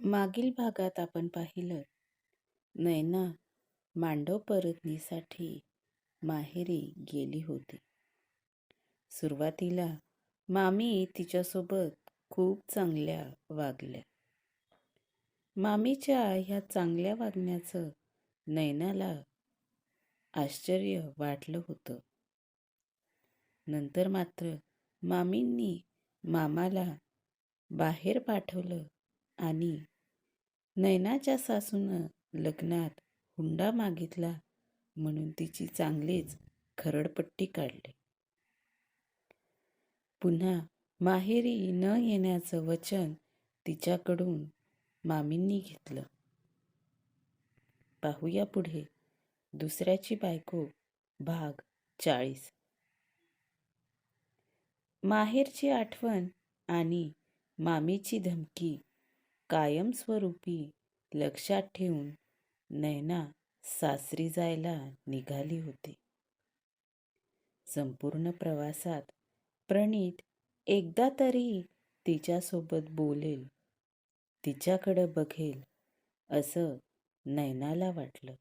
मागील भागात आपण पाहिलं. नैना मांडव परतनीसाठी माहेरी गेली होती. सुरुवातीला मामी तिच्यासोबत खूप चांगल्या वागल्या. मामीच्या ह्या चांगल्या वागण्याचं नैनाला आश्चर्य वाटलं होतं. नंतर मात्र मामींनी मामाला बाहेर पाठवलं. आणि नयनाच्या सासूनं लग्नात हुंडा मागितला म्हणून तिची चांगलीच खरडपट्टी काढली. पुन्हा माहेरी न येण्याचं वचन तिच्याकडून मामींनी घेतलं. पाहूया पुढे दुसऱ्याची बायको भाग चाळीस. माहेरची आठवण आणि मामीची धमकी कायमस्वरूपी लक्षात ठेवून नैना सासरी जायला निघाली होती. संपूर्ण प्रवासात प्रणीत एकदा तरी तिच्यासोबत बोलेल तिच्याकडं बघेल असं नैनाला वाटलं.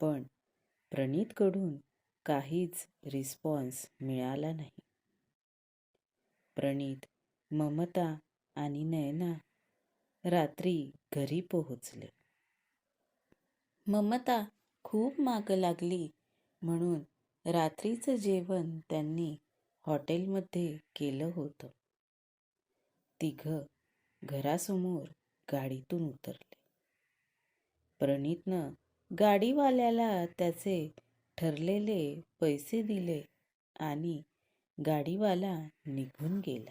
पण प्रणीतकडून काहीच रिस्पॉन्स मिळाला नाही. प्रणीत ममता आणि नयना रात्री घरी पोहोचले. ममता खूप माग लागली म्हणून रात्रीचं जेवण त्यांनी हॉटेलमध्ये केलं होतं. तिघ घरासमोर गाडीतून उतरले. प्रणीतनं गाडीवाल्याला त्याचे ठरलेले पैसे दिले आणि गाडीवाला निघून गेला.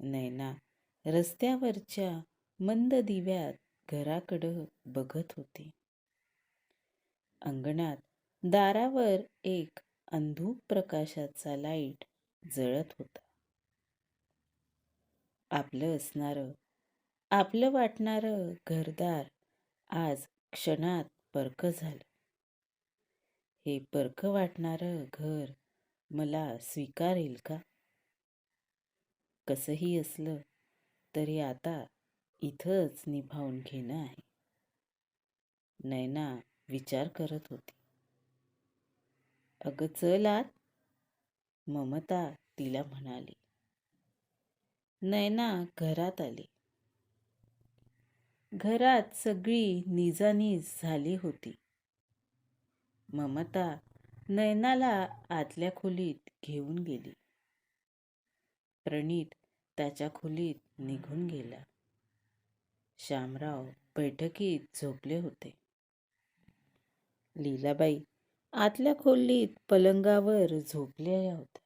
नैना रस्त्यावरच्या मंद दिव्यात घराकडं बघत होते. अंगणात दारावर एक अंधूक प्रकाशाचा लाइट जळत होता. आपलं असणारं आपलं वाटणारं घरदार आज क्षणात परक झालं. हे परक वाटणारं घर मला स्वीकारेल का? कसंही असलं तरी आता इथंच निभावून घेणं आहे. नैना विचार करत होती. अगं चल आत. ममता तिला म्हणाली. नैना घरात आली. घरात सगळी निजानीज झाली होती. ममता नैनाला आतल्या खोलीत घेऊन गेली. प्रणीत त्याच्या खोलीत निघून गेला श्यामराव बैठकीत झोपले होते. लीलाबाई आतल्या खोलीत पलंगावर झोपल्या होत्या.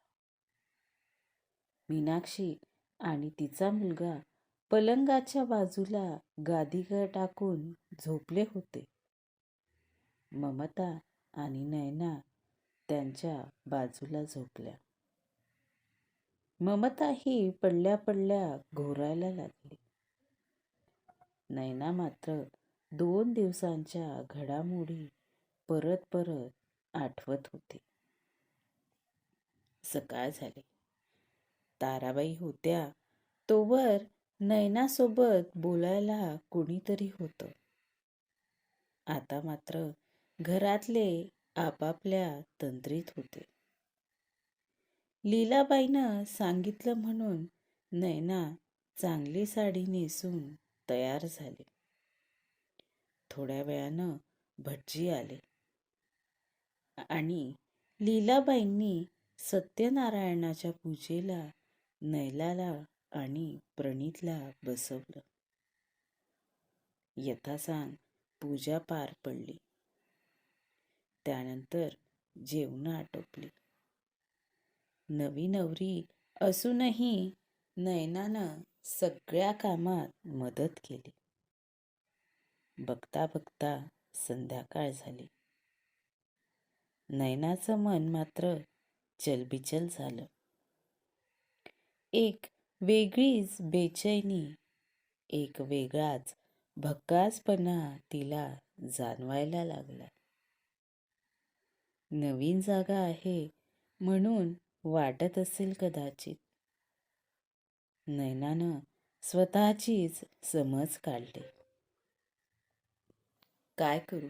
मीनाक्षी आणि तिचा मुलगा पलंगाच्या बाजूला गादीवर टाकून झोपले होते. ममता आणि नयना त्यांच्या बाजूला झोपल्या. ममता ही पडल्या पडल्या घोरायला लागली. नैना मात्र दोन दिवसांच्या घडामोडी परत परत आठवत होती. सकाळ झाली. ताराबाई होत्या. तोवर नैनासोबत बोलायला कोणीतरी होतं. आता मात्र घरातले आपापल्या तंत्रीत होते. लीलाबाईनं सांगितलं म्हणून नैना चांगली साडी नेसून तयार झाली. थोड्या वेळानं भटजी आले. आणि लीलाबाईंनी सत्यनारायणाच्या पूजेला नैलाला आणि प्रणीतला बसवलं. यथासांग पूजा पार पडली. त्यानंतर जेवणं आटोपली. नवी नवरी असूनही नयनानं सगळ्या कामात मदत केली. बघता बघता संध्याकाळ झाली. नयनाचं मन मात्र चलबिचल झालं. एक वेगळीच बेचैनी एक वेगळाच भक्कासपणा तिला जाणवायला लागला. नवीन जागा आहे म्हणून वाटत असेल कदाचित. नैनानं स्वतःचीच समज काढली. काय करू?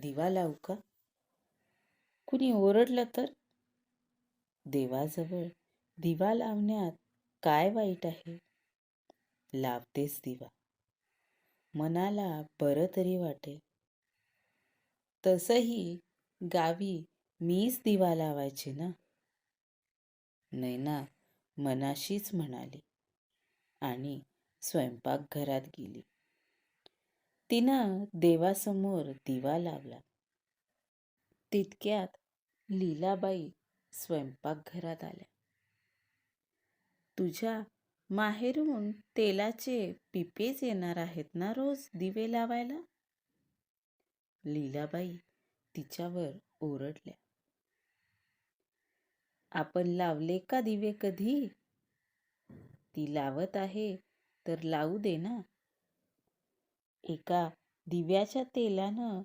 दिवा लावू का? कुणी ओरडलं तर? देवाजवळ दिवा लावण्यात काय वाईट आहे? लावतेच दिवा. मनाला बरं तरी वाटेल. तसही गावी मीच दिवा लावायचे ना? नैना मनाशीच म्हणाली आणि स्वयंपाकघरात गेली. तिनं देवासमोर दिवा लावला. तितक्यात लीलाबाई स्वयंपाकघरात आल्या. तुझ्या माहेरून तेलाचे पिपेच येणार आहेत ना रोज दिवे लावायला? लीलाबाई तिच्यावर ओरडल्या. आपण लावले का दिवे कधी? ती लावत आहे तर लावू दे ना. एका दिव्याच्या तेलानं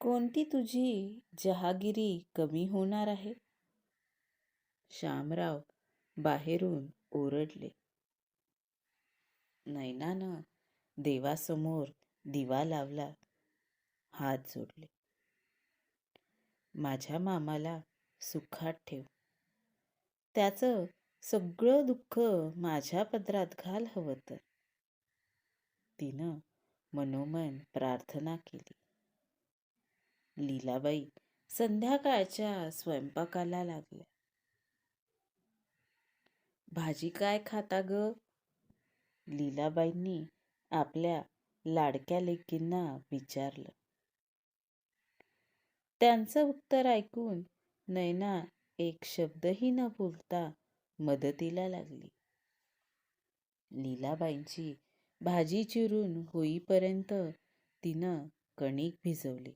कोणती तुझी जहागिरी कमी होणार आहे? श्यामराव बाहेरून ओरडले. नैनानं देवासमोर दिवा लावला हात जोडले. माझ्या मामाला सुखात ठेव. त्याचं सगळं दुःख माझ्या पदरात घाल हवं तर. तिनं मनोमन प्रार्थना केली. लीलाबाई संध्याकाळच्या स्वयंपाकाला लागल्या. भाजी काय खाता ग? लीलाबाईंनी आपल्या लाडक्या लेकींना विचारलं. त्यांचं उत्तर ऐकून नैना एक शब्दही न बोलता मदतीला लागली. लीलाबाईंची भाजी चिरून होईपर्यंत तिनं कणिक भिजवली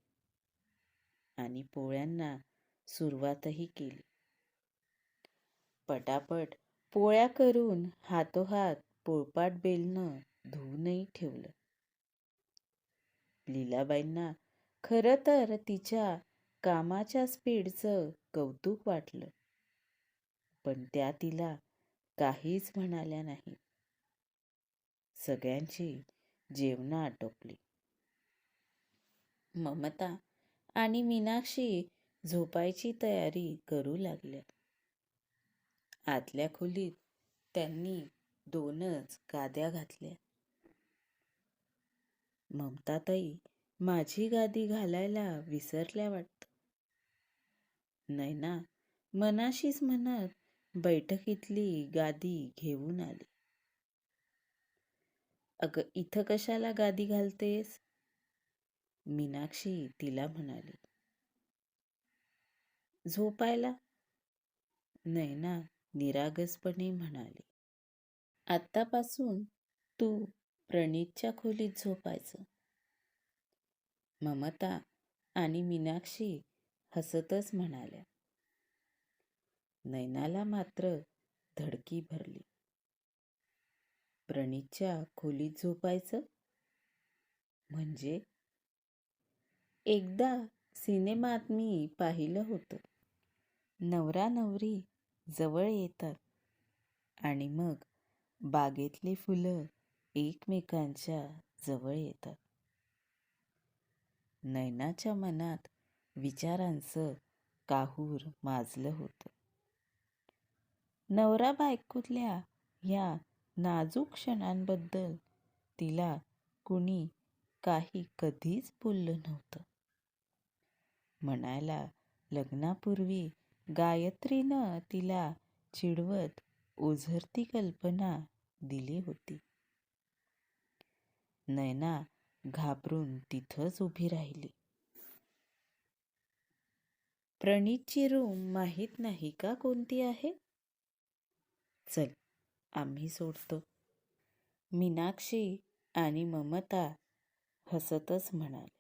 आणि पोळ्यांना सुरुवातही केली. पटापट पोळ्या करून हातोहात पोळपाट बेलनं धुवूनही ठेवलं. लीलाबाईंना खरं तर तिच्या कामाच्या स्पीडचं कौतुक वाटलं. पण त्या तिला काहीच म्हणाल्या नाही. सगळ्यांची जेवणं आटोपली. ममता आणि मीनाक्षी झोपायची तयारी करू लागल्या. आतल्या खोलीत त्यांनी दोनच गाद्या घातल्या. ममताताई माझी गादी घालायला विसरल्या वाटत. नैना मनाशीच म्हणत बैठकीतली गादी घेऊन आली. अगं इथं कशाला गादी घालतेस? मीनाक्षी तिला म्हणाली. झोपायला? नैना निरागसपणे म्हणाली. आत्तापासून तू प्रणीतच्या खोलीत झोपायचं. ममता आणि मीनाक्षी हसतच म्हणाल्या. नैनाला मात्र धडकी भरली. प्रणीतच्या खोलीत झोपायचं? म्हणजे? एकदा सिनेमात मी पाहिलं होतं. नवरा नवरी जवळ येतात. आणि मग बागेतली फुलं एकमेकांच्या जवळ येतात. नैनाच्या मनात विचारांचं काहूर माजलं होतं. नवरा बायकोतल्या ह्या नाजूक क्षणांबद्दल तिला कुणी काही कधीच बोललं नव्हतं. म्हणायला लग्नापूर्वी गायत्रीनं तिला चिडवत ओझरती कल्पना दिली होती. नैना घाबरून तिथंच उभी राहिली. प्रणीतची रूम माहीत नाही का कोणती आहे? चल आम्ही सोडतो. मीनाक्षी आणि ममता हसतच म्हणाल्या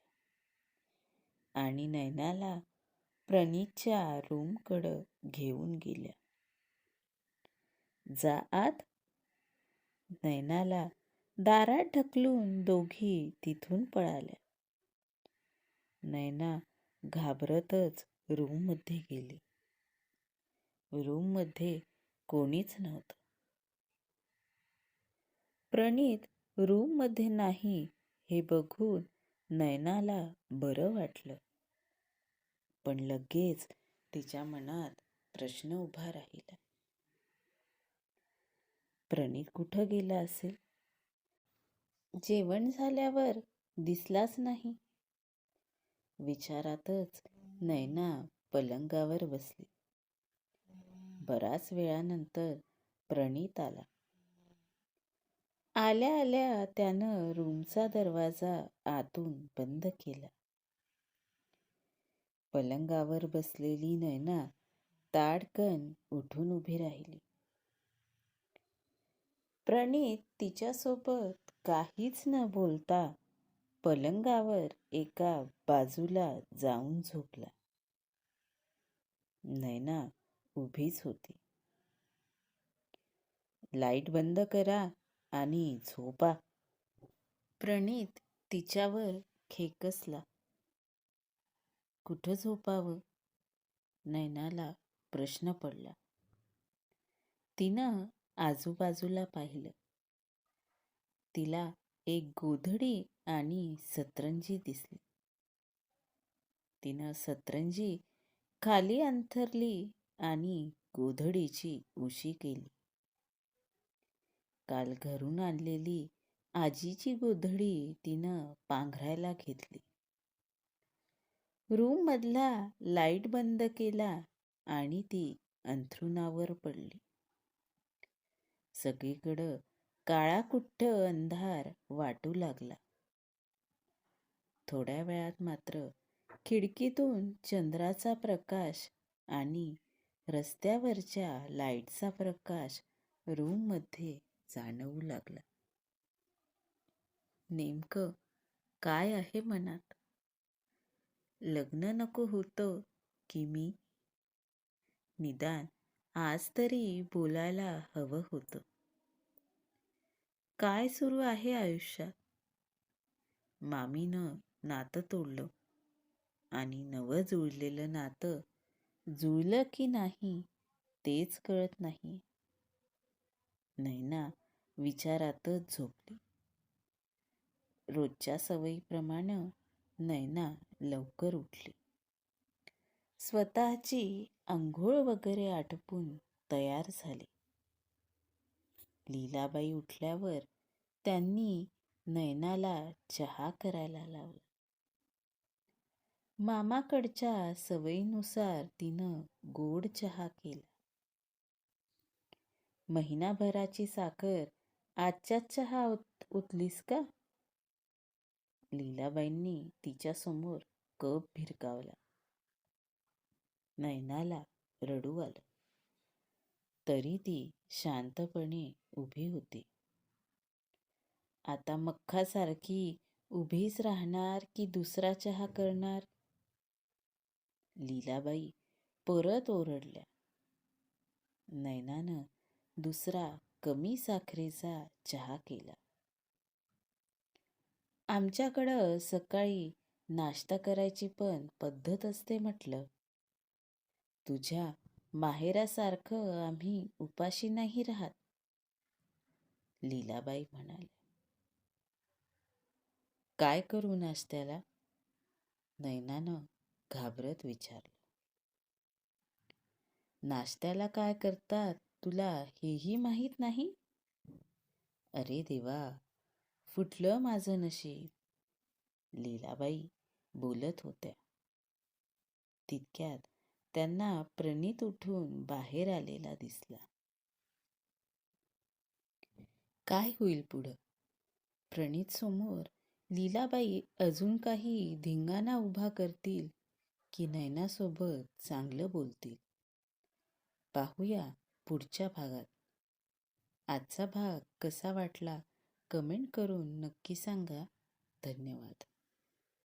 आणि नैनाला प्रणीतच्या रूमकडं घेऊन गेल्या. जा आत. नैनाला दारात ढकलून दोघी तिथून पळाल्या. नैना घाबरतच रूममध्ये गेली. रूममध्ये कोणीच नव्हतं. प्रणीत रूममध्ये नाही हे बघून नयनाला बरं वाटलं. पण लगेच तिच्या मनात प्रश्न उभा राहिला. प्रणीत कुठं गेला असेल? जेवण झाल्यावर दिसलाच नाही. विचारातच नैना पलंगावर बसली. बराच वेळानंतर प्रणीत आला. आल्या आल्या त्यानं रूमचा दरवाजा आतून बंद केला. पलंगावर बसलेली नैना ताडकन उठून उभी राहिली. प्रणीत तिच्यासोबत काहीच न बोलता पलंगावर एका बाजूला जाऊन झोपला. नैना उभीच होती. लाइट बंद करा आणि झोपा. प्रणीत तिच्यावर खेकसला. कुठं झोपावं? नैनाला प्रश्न पडला. तिनं आजूबाजूला पाहिलं. तिला एक गोधडी आणि सतरंजी दिसली. तिनं सतरंजी खाली अंथरली आणि गोधडीची उशी केली. काल घरून आणलेली आजीची गोधडी तिनं पांघरायला घेतली. रूम मधला लाइट बंद केला आणि ती अंथरुणावर पडली. सगळीकडं काळा कुठ्ठ अंधार वाटू लागला. थोड्या वेळात मात्र खिडकीतून चंद्राचा प्रकाश आणि रस्त्यावरच्या लाईटचा प्रकाश रूममध्ये जाणवू लागला. नेमकं काय आहे मनात? लग्न नको होतं की मी? निदान आज तरी बोलायला हवं होतं. काय सुरू आहे आयुष्यात? मामीनं नातं तोडलं आणि नवं जुळलेलं नातं जुळलं की नाही तेच कळत नाही. नैना विचारातच झोपली. रोजच्या सवयीप्रमाणे नैना लवकर उठली. स्वतःची आंघोळ वगैरे आटपून तयार झाली. लीलाबाई उठल्यावर त्यांनी नयनाला चहा करायला लावला. मामाकडच्या सवयीनुसार तिनं गोड चहा केला. महिनाभराची साखर आजच्याच चहा उतलीस का? लीलाबाईंनी तिच्यासमोर कप भिरकावला. नयनाला रडू आलं. तरी ती शांतपणे उभी होती. आता मख्खासारखी उभीच राहणार की दुसरा चहा करणार? लीलाबाई परत ओरडल्या. नैनानं दुसरा कमी साखरेचा चहा केला. आमच्याकडं सकाळी नाश्ता करायची पण पद्धत असते म्हटलं. तुझ्या माहेरासारखं आम्ही उपाशी नाही राहत. लीलाबाई म्हणाले काय करू नाश्त्याला? नैनानं घाबरत विचारलं. नाश्त्याला काय करतात? तुला हेही माहीत नाही? अरे देवा फुटलं माझं नशीब लीलाबाई बोलत होत्या. तितक्यात त्यांना प्रणित उठून बाहेर आलेला दिसला. काय होईल पुढं? प्रणित समोर लीलाबाई अजून काही धिंगाणा उभा करतील की नैनासोबत चांगलं बोलतील? पाहूया पुढच्या भागात. आजचा भाग कसा वाटला? कमेंट करून नक्की सांगा. धन्यवाद.